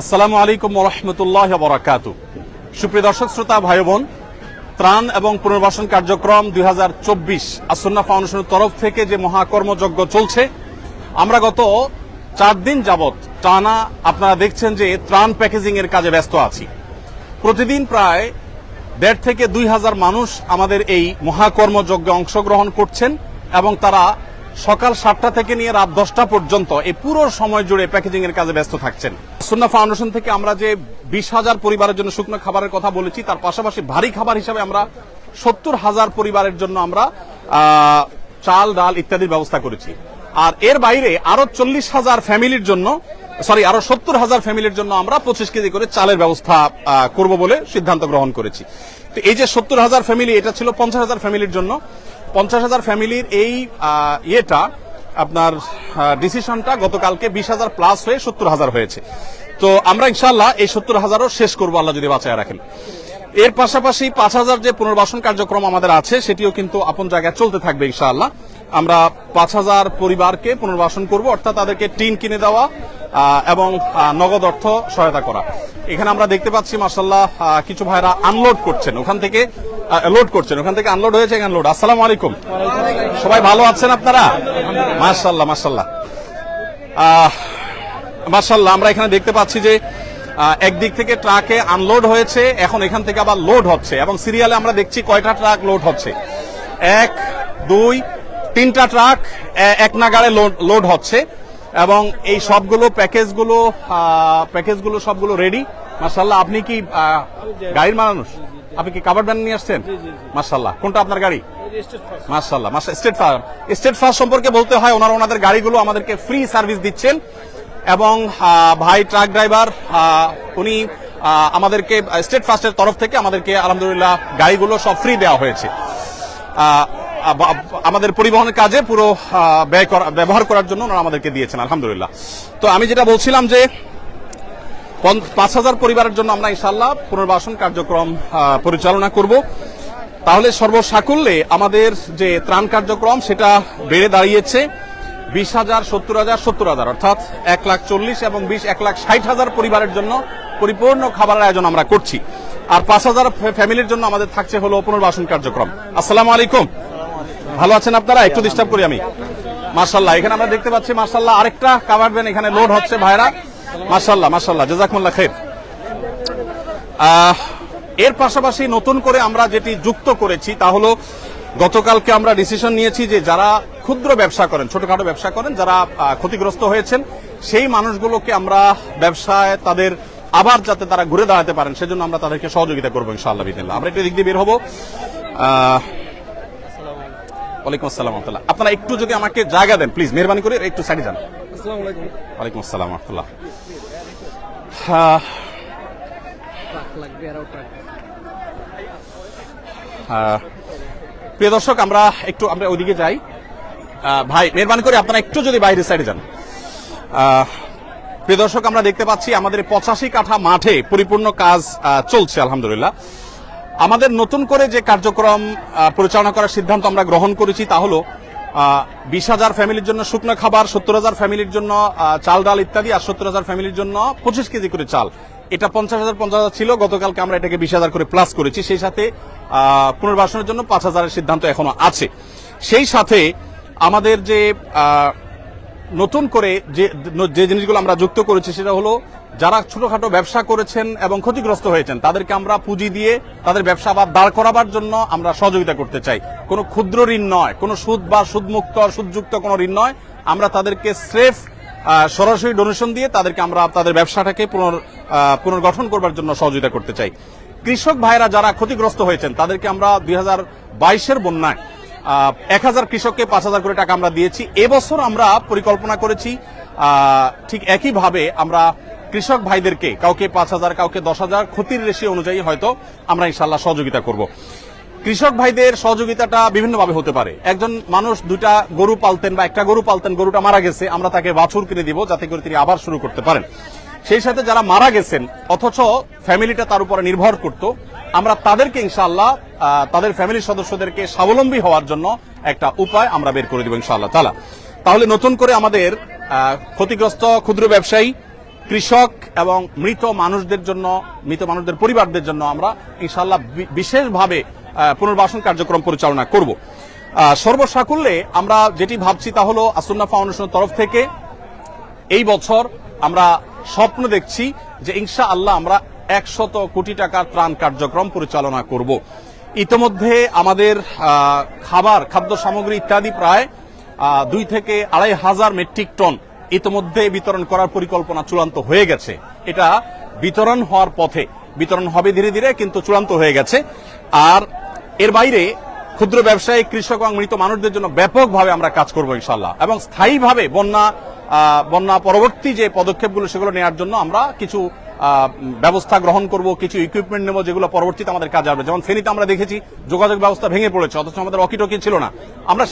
আসসালামু আলাইকুম রহমতুল্লাহ বরাকাতু সুপ্রিয় দর্শক, শ্রোতা ভাই বোন ত্রাণ এবং পুনর্বাসন কার্যক্রম দুই হাজার চব্বিশ আসন্না ফাউন্ডেশনের তরফ থেকে যে মহাকর্মযজ্ঞ চলছে, আমরা গত চার দিন যাবৎ টানা আপনারা দেখছেন যে ত্রাণ প্যাকেজিং এর কাজে ব্যস্ত আছি। প্রতিদিন প্রায় দেড় থেকে দুই হাজার মানুষ আমাদের এই মহাকর্মযজ্ঞে অংশগ্রহণ করছেন এবং তারা সকাল সাতটা থেকে নিয়ে রাত দশটা পর্যন্ত এই পুরো সময় জুড়ে প্যাকেজিং এর কাজে ব্যস্ত থাকছেন। সুন্না ফাউন্ডেশন থেকে আমরা যে বিশ হাজার পরিবারের জন্য শুকনো খাবারের কথা বলেছি, তার পাশাপাশি ভারী খাবার হিসাবে আমরা সত্তর হাজার পরিবারের জন্য আমরা চাল, ডাল ইত্যাদির ব্যবস্থা করেছি। আর এর বাইরে আরও চল্লিশ হাজার ফ্যামিলির জন্য সরি আরও সত্তর হাজার ফ্যামিলির জন্য আমরা পঁচিশ কেজি করে চালের ব্যবস্থা করব বলে সিদ্ধান্ত গ্রহণ করেছি। তো এই যে সত্তর হাজার ফ্যামিলি, এটা ছিল পঞ্চাশ হাজার ফ্যামিলির জন্য। পঞ্চাশ হাজার ফ্যামিলির এই ইয়েটা, আপনার ডিসিশনটা গতকালকে বিশ হাজার প্লাস হয়ে সত্তর হাজার হয়েছে। তো আমরা ইনশাল্লাহ এই সত্তর হাজারও শেষ করব, আল্লাহ যদি বাঁচায় রাখেন। এর পাশাপাশি পাঁচ হাজার যে পুনর্বাসন কার্যক্রম আমাদের আছে, সেটিও কিন্তু আপন জায়গায় চলতে থাকবে ইনশাআল্লাহ। আমরা পাঁচ হাজার পরিবারকে পুনর্বাসন করব অর্থাৎ তাদেরকে টিন কিনে দেওয়া এবং নগদ অর্থ সহায়তা করা। এখানে আমরা দেখতে পাচ্ছি মাসাল্লাহ কিছু ভাইরা আনলোড করছেন। ওখান থেকে লোড করছেন। ওখান থেকে আনলোড হয়েছে এখানে লোড আসসালামু আলাইকুম। সবাই ভালো আছেন আপনারা? মাশাল্লাহ আহ, মার্শাল্লাহ আমরা এখানে দেখতে পাচ্ছি যে একদিক থেকে ট্রাকে আনলোড হয়েছে এখন এখান থেকে আবার লোড হচ্ছে। এবং সিরিয়ালে আমরা দেখছি কয়টা ট্রাক লোড হচ্ছে। এক দুই তিনটা ট্রাক এক নাগাড়ে লোড হচ্ছে এবং এই সবগুলো প্যাকেজগুলো প্যাকেজগুলো সবগুলো রেডি মার্শাল্লাহ আপনি কি গাড়ির মানুষ? আপনি কি কাভার ভ্যান নিয়ে আসছেন? মার্শাল্লাহ কোনটা আপনার গাড়ি? মার্শাল্লাহ মার্শাল স্টেট ফার স্টেট ফার সম্পর্কে বলতে হয় ওনারা ওনাদের গাড়িগুলো আমাদেরকে ফ্রি সার্ভিস দিচ্ছেন এবং ভাই ট্রাক ড্রাইভার উনি আমাদেরকে স্টেট ফার্স্টের তরফ থেকে আমাদেরকে আলহামদুলিল্লাহ গাড়িগুলো সব ফ্রি দেওয়া হয়েছে। আমাদের পরিবহনের কাজে পুরো ব্যয় ব্যবহার করার জন্য ওনারা আমাদেরকে দিয়েছেন, আলহামদুলিল্লাহ। তো আমি যেটা বলছিলাম যে পাঁচ হাজার পরিবারের জন্য আমরা ইনশাল্লাহ পুনর্বাসন কার্যক্রম পরিচালনা করব। তাহলে সর্বসাকুল্যে আমাদের যে ত্রাণ কার্যক্রম, সেটা বেড়ে দাঁড়িয়েছে বিশ হাজার সত্তর হাজার সত্তর হাজার, অর্থাৎ এক লাখ চল্লিশ এবং বিশ, এক লাখ ষাট হাজার পরিবারের জন্য পরিপূর্ণ খাবারের আয়োজন আমরা করছি। আর পাঁচ হাজার ফ্যামিলির জন্য আমাদের থাকছে হলো পুনর্বাসন কার্যক্রম। আসসালামু আলাইকুম। ভালো আছেন আপনারা? একটু ডিস্টার্ব করি আমি। মার্শাল্লাহ এখানে আমরা দেখতে পাচ্ছি মার্শাল্লাহ আরেকটা কাভার ভ্যান এখানে লোড হচ্ছে ভাইরা। মার্শাল্লাহ মার্শাল্লাহ জাজাকমুল্লাহ খের এর পাশাপাশি নতুন করে আমরা যেটি যুক্ত করেছি তা হলো, গতকালকে আমরা ডিসিশন নিয়েছি যে যারা ক্ষুদ্র ব্যবসা করেন, ছোটখাটো ব্যবসা করেন, যারা ক্ষতিগ্রস্ত হয়েছেন, সেই মানুষগুলোকে আমরা ব্যবসায় তাদের আবার যাতে তারা ঘুরে দাঁড়াতে পারেন, সেজন্য আমরা তাদেরকে সহযোগিতা করব ইনশাআল্লাহ আমরা একটু দিক দিয়ে বের হব। ওয়ালাইকুম আসসালাম রহমতুল্লাহ। আপনারা একটু যদি আমাকে জায়গা দেন প্লিজ মেহরবানি করে একটু সাইডে যান। ওয়ালাইকুম আসসালাম রহমতুল্লাহ। আহ, আহ, প্রিয় দর্শক আমরা একটু আমরা ওইদিকে যাই। ভাই মেহরবানি করে আপনারা একটু যদি বাইরের সাইডে যান। প্রিয় দর্শক আমরা দেখতে পাচ্ছি আমাদের পঁচাশি কাঠা মাঠে পরিপূর্ণ কাজ চলছে আলহামদুলিল্লাহ। আমাদের নতুন করে যে কার্যক্রম পরিচালনা করার সিদ্ধান্ত আমরা গ্রহণ করেছি তা হলো বিশ হাজার ফ্যামিলির জন্য শুকনো খাবার, সত্তর হাজার ফ্যামিলির জন্য চাল, ডাল ইত্যাদি আর সত্তর হাজার ফ্যামিলির জন্য পঁচিশ কেজি করে চাল। এটা পঞ্চাশ হাজার পঞ্চাশ হাজার ছিল, গতকালকে আমরা এটাকে বিশ হাজার করে প্লাস করেছি। সেই সাথে পুনর্বাসনের জন্য পাঁচ হাজারের সিদ্ধান্ত এখনও আছে। সেই সাথে আমাদের যে নতুন করে যে যে জিনিসগুলো আমরা যুক্ত করেছি সেটা হলো, যারা ছোটখাটো ব্যবসা করেছেন এবং ক্ষতিগ্রস্ত হয়েছেন, তাদেরকে আমরা পুঁজি দিয়ে তাদের ব্যবসা আবার দাঁড় করাবার জন্য আমরা সহযোগিতা করতে চাই। কোনো ক্ষুদ্র ঋণ নয়, কোনো সুদ বা সুদমুক্ত সুদযুক্ত কোনো ঋণ নয়। আমরা তাদেরকে স্রেফ সরাসরি ডোনেশন দিয়ে তাদেরকে আমরা তাদের ব্যবসাটাকে পুনর পুনর্গঠন করবার জন্য সহযোগিতা করতে চাই। কৃষক ভাইরা যারা ক্ষতিগ্রস্ত হয়েছেন, তাদেরকে আমরা দুই হাজার বাইশের বন্যায় এক হাজার কৃষককে পাঁচ হাজার করে টাকা আমরা দিয়েছি। এবছর আমরা পরিকল্পনা করেছি ঠিক একইভাবে আমরা কৃষক ভাইদেরকে, কাউকে পাঁচ হাজার, কাউকে দশ হাজার, ক্ষতির রেশি অনুযায়ী হয়তো আমরা ইনশাল্লাহ সহযোগিতা করব। কৃষক ভাইদের সহযোগিতাটা বিভিন্নভাবে হতে পারে। একজন মানুষ দুটা গরু পালতেন বা একটা গরু পালতেন, গরুটা মারা গেছে, আমরা তাকে বাছুর কিনে দিব যাতে করে তিনি আবার শুরু করতে পারেন। সেই সাথে যারা মারা গেছেন, অথচ ফ্যামিলিটা তার উপরে নির্ভর করত আমরা তাদেরকে ইনশাআল্লাহ তাদের ফ্যামিলির সদস্যদেরকে স্বাবলম্বী হওয়ার জন্য একটা উপায় আমরা বের করে দেব ইনশাআল্লাহ। তালা, তাহলে নতুন করে আমাদের ক্ষতিগ্রস্ত ক্ষুদ্র ব্যবসায়ী, কৃষক এবং মৃত মানুষদের জন্য, মৃত মানুষদের পরিবারদের জন্য আমরা ইনশাল্লাহ বি- বিশেষভাবে পুনর্বাসন কার্যক্রম পরিচালনা করব। সর্বসাকুল্যে আমরা যেটি ভাবছি তা হলো আসুন্না ফাউন্ডেশনের তরফ থেকে এই বছর আমরা স্বপ্ন দেখছি যে ইনশা আল্লাহ আমরা একশত কোটি টাকার ত্রাণ কার্যক্রম পরিচালনা করব। ইতোমধ্যে আমাদের খাবার, খাদ্য সামগ্রী ইত্যাদি প্রায় দুই থেকে আড়াই হাজার মেট্রিক টন ইতোমধ্যে বিতরণ করার পরিকল্পনা চূড়ান্ত হয়ে গেছে। এটা বিতরণ হওয়ার পথে, বিতরণ হবে ধীরে ধীরে কিন্তু চূড়ান্ত হয়ে গেছে। আর এর বাইরে ক্ষুদ্র ব্যবসায়ী, কৃষক এবং মৃত মানুষদের জন্য ব্যাপকভাবে আমরা কাজ করব ইনশাল্লাহ এবং স্থায়ীভাবে বন্যা বন্যা পরবর্তী যে পদক্ষেপগুলো সেগুলো নেওয়ার জন্য আমরা কিছু ব্যবস্থা গ্রহণ করব, কিছু ইকুইপমেন্ট নেব যেগুলো পরবর্তীতে আমাদের কাজে আসবে। যেমন ফেনীতে আমরা দেখেছি, যোগাযোগ ব্যবস্থা ভেঙে পড়েছে, অথচ আমাদের অকিটকি ছিল না। আমরা